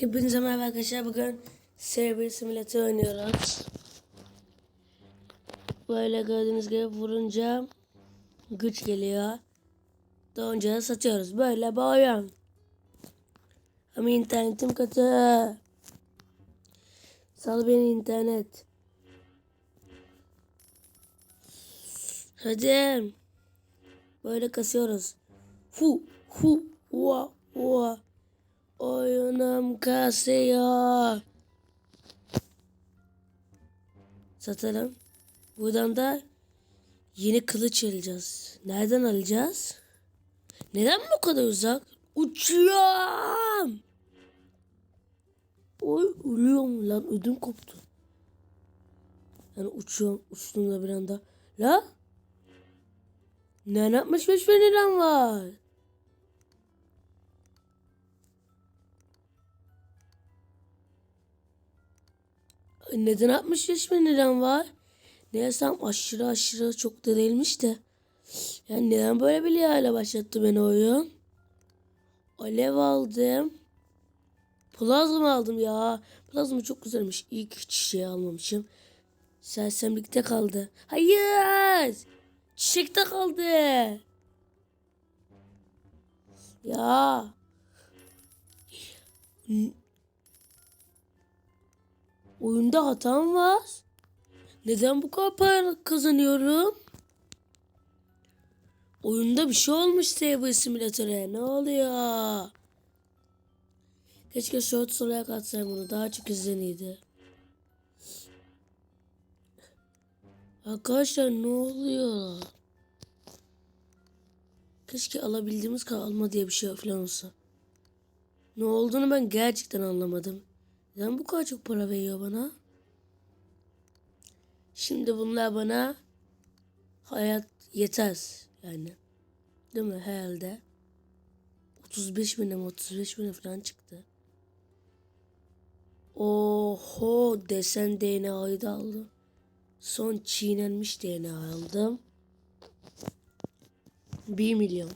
Hepinize merhaba arkadaşlar. Bugün Saber Simulator oynuyoruz. Böyle gördüğünüz gibi vurunca güç geliyor. Doğunca da satıyoruz. Böyle oyun. Ama internetim kötü. Sal beni internet. Hadi. Böyle kasıyoruz. Hu hu ua ua. Oyunum kasıyor. Satalım. Buradan da yeni kılıç alacağız. Nereden alacağız? Neden bu kadar uzak? Uçuyorum. Oy ölüyorum lan ödüm koptu. Yani uçuyorum uçtuğumda bir anda. La? Ne yapmış beş liram var? Neden 65 bin liram var? Neysem aşırı aşırı çok da değilmiş de. Yani neden böyle bir lirayla başlattı beni oyun? Alev aldım. Plazma aldım ya. Plazma çok güzelmiş. İyi ki şey almamışım. Sersemlikte kaldı. Hayır. Çiçekte kaldı. Ya. Oyunda hatam var. Neden bu kadar para kazanıyorum? Oyunda bir şey olmuş Saber Simülatör'e. Ne oluyor? Keşke short solo'ya katsayım bunu. Daha çok izleniydi. Arkadaşlar ne oluyor? Keşke alabildiğimiz kadar alma diye bir şey falan olsa. Ne olduğunu ben gerçekten anlamadım. Neden bu kadar çok para veriyor bana? Şimdi bunlar bana hayat yeter yani. Değil mi? Herhalde. 35 bine mi 35 bine falan çıktı. Oho desen DNA'yı da aldım. Son çiğnenmiş DNA aldım. 1 milyon.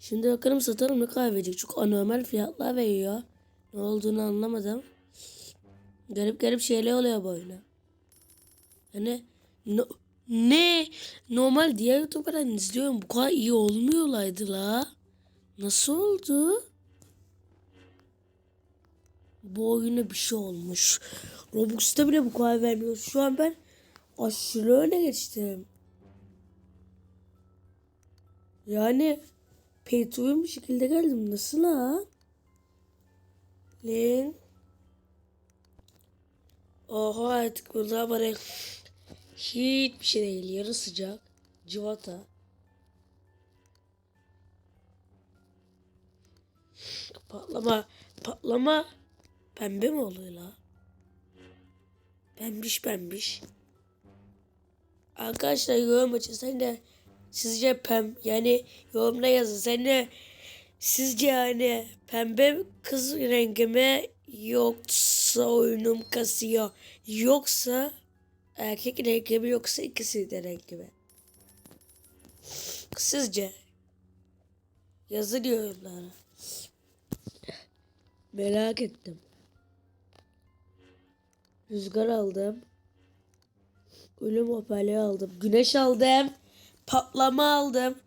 Şimdi bakalım satalım ne kadar verecek. Çok anormal fiyatlar veriyor. Ne olduğunu anlamadım. Garip garip şeyler oluyor bu oyuna. Yani no, ne? Normal diğer YouTuber'dan izliyorum. Bu kadar iyi olmuyorlardı la. Nasıl oldu? Bu oyuna bir şey olmuş. Robux'ta bile bu kadar vermiyor. Şu an ben aşırı öne geçtim. Yani pay to win bir şekilde geldim. Nasıl ha? Lan. Oha artık burada bana hiçbir şey değil. Yarı sıcak. Civata. Patlama. Patlama. Pembe mi oluyor la? Pembiş pembiş. Arkadaşlar yorum açın. Sen de sizce pem yani yorumda yazın. De sizce yani pembe kız rengi mi yoksa oyunum kasıyor yoksa erkek rengi mi yoksa ikisi de rengi mi? Sizce yazın yorumlara. Merak ettim. Rüzgar aldım. Ölüm hoparlörü aldım. Güneş aldım. Patlama aldım.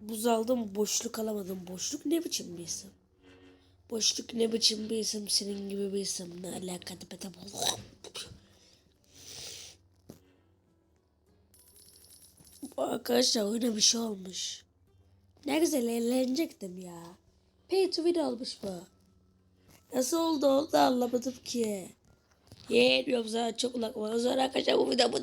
Buz aldım. Boşluk alamadım. Boşluk ne biçim bir isim? Boşluk ne biçim bir isim? Senin gibi bir isim. Ne alakalı be Bu Arkadaşlar oyuna bir şey olmuş. Ne güzel eğlenecektim ya. Pay to win olmuş bu. Nasıl oldu oldu anlamadım ki. Yetmiyorum sana çok kulak var. O zaman arkadaşlar bu videomu